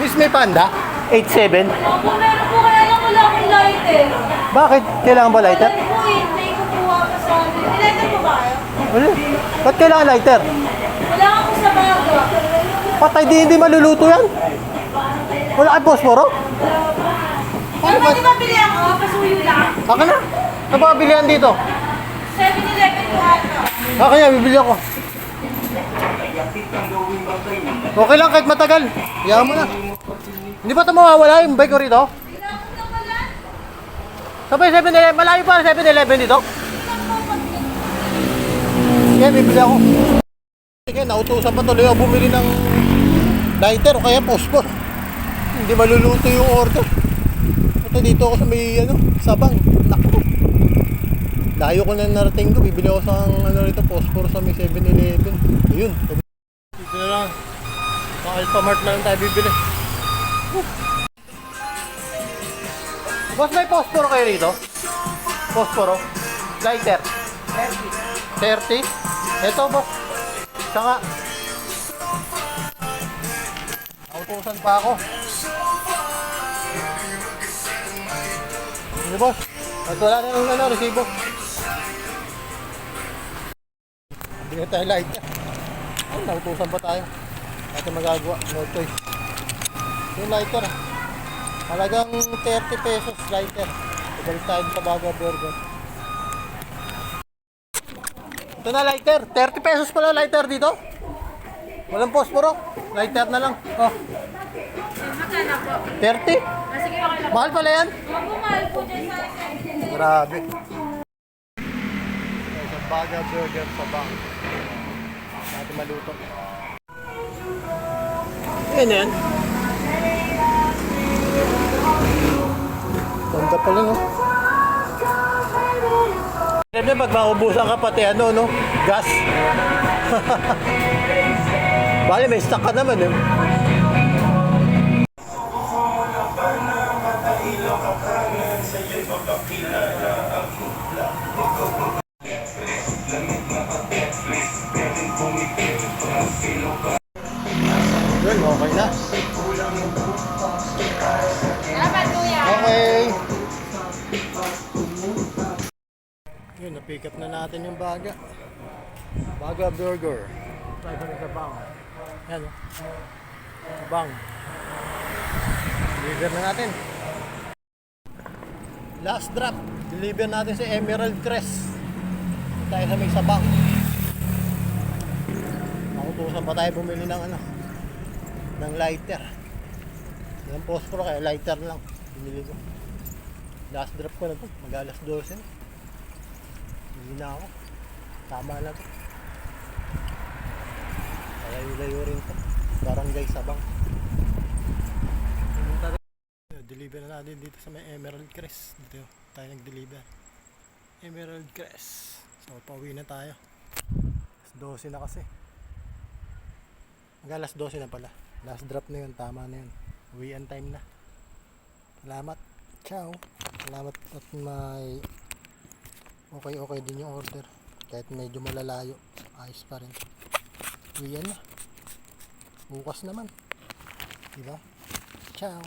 Miss May Panda? 87? Opo, meron po kaya lang wala akong lighter. Bakit? Kailangan ba lighter? Sabi po eh, may kukuha ka sa akin. Lighter po ba kayo? Wala. Ba't kailangan lighter? Wala ka po sa baga. Patay di hindi maluluto yan. Wala kang posporo? Pero pwede ba bili ako? Pasuyo lang. Saka na. Ano ba bilihan dito? 7-Eleven po ata. Ah, kaya bibili ako. Okay lang kahit matagal. Hayaan mo na. Hindi ba ito mawawala yung bike ko rito? Sabay 7-Eleven. Malayo pa 7-Eleven dito. Sige, bibili ako. Sige, nautusan pa tuloy ako bumili ng lighter o kaya pospor. Hindi maluluto yung order. Ito dito ako sa may ano, sabang. Naku. Layo ko na narating ko. Bibili ako sa ano rito, pospor sa may 7-Eleven. Ayun. Dito na lang. Sa Alphamart na lang tayo bibili. Boss, may posporo kayo rito? Posporo? Lighter? 30. 30? Ito, boss. Saka. Autusan pa ako. Ano, boss? At wala na yung ano, resibo. Hindi na tayo lighter. Ay, nautusan pa tayo. Ito magagawa. No choice. Yung lighter. ah. Halagang 30 pesos lighter. Ibalik tayo sa Baga Burger. Ito na lighter. 30 pesos pala lighter dito. Walang posporo. Lighter na lang. Oh, Magkano po? 30? Ah. Mahal pala yan. Grabe. Sa Baga Burger sa bang. Natin maluto. Yan yan. Pala no. Alam niya pag maubusan ka pati ano no, gas. Bale may stock ka naman eh. Yun, okay na. Kuya. Okay. Yun, na-pick up na natin yung baga. Baga Burger. Tayo kami sa bang. Yan, oh. Bang. Deliver na natin. Last drop. Deliver natin sa Emerald Crest. Tayo sa may sabang. Nakutusan pa tayo bumili ng ano, ng lighter. Yung posporo kaya lighter lang. Binili ko. Last drop ko na to. Mag alas 12 na. Hindi na ako. Tama na to. Layo-layo rin to. Barangay Sabang. Deliver na natin dito sa may Emerald Crest. Dito tayo nag-deliver. Emerald Crest. So, pauwi na tayo. Alas 12 na kasi. Mag alas 12 na pala. Last drop na yun. Tama na yun. Uwian time na. Salamat. Ciao. Salamat at may okay okay din yung order. Kahit medyo malalayo. Ayos pa rin. Uwian na. Bukas naman. Diba? Ciao.